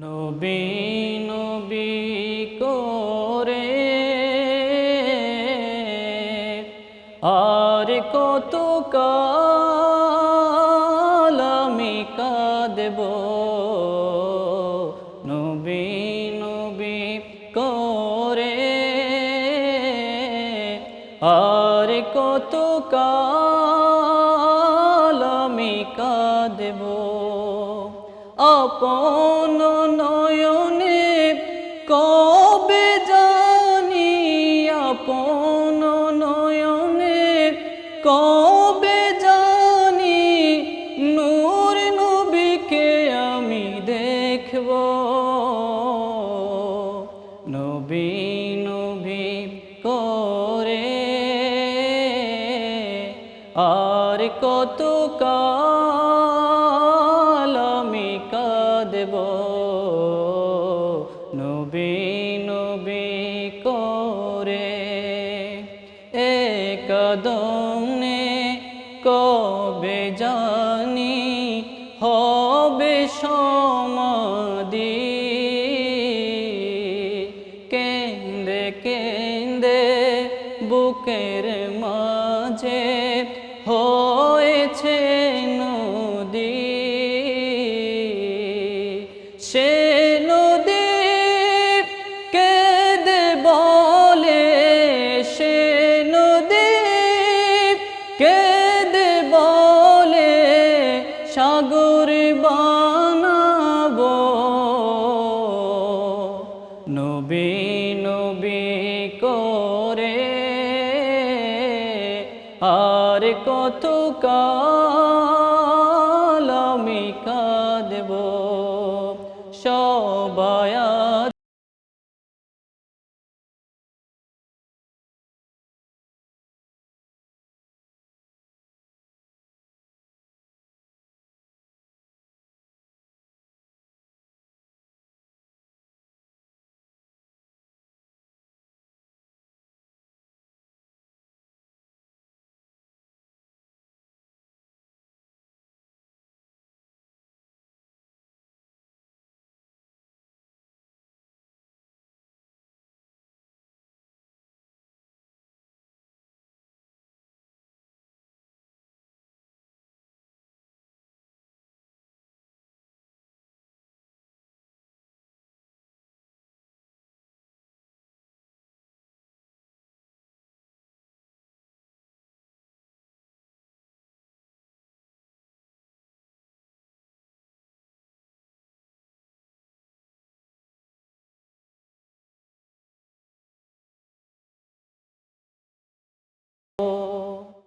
নবী নবী করে আর কত কাল আমি কাঁদব। নবী নবী করে আর কত কাল কাঁদব। আপন নয়নে কবে জানি আপন নয়নে কবে জানি নূর নবীকে আমি দেখব। নবী নবী করে আর কত আমি কাঁদব নবী নবী করে এ কদমে কবে জানি হবে সমাধি। কেন্দে কেন্দে বুকের মাঝে হয়েছে সাগর বানাব। নবী নবী করে আর কত কাল আমি কাঁদব। সবায়া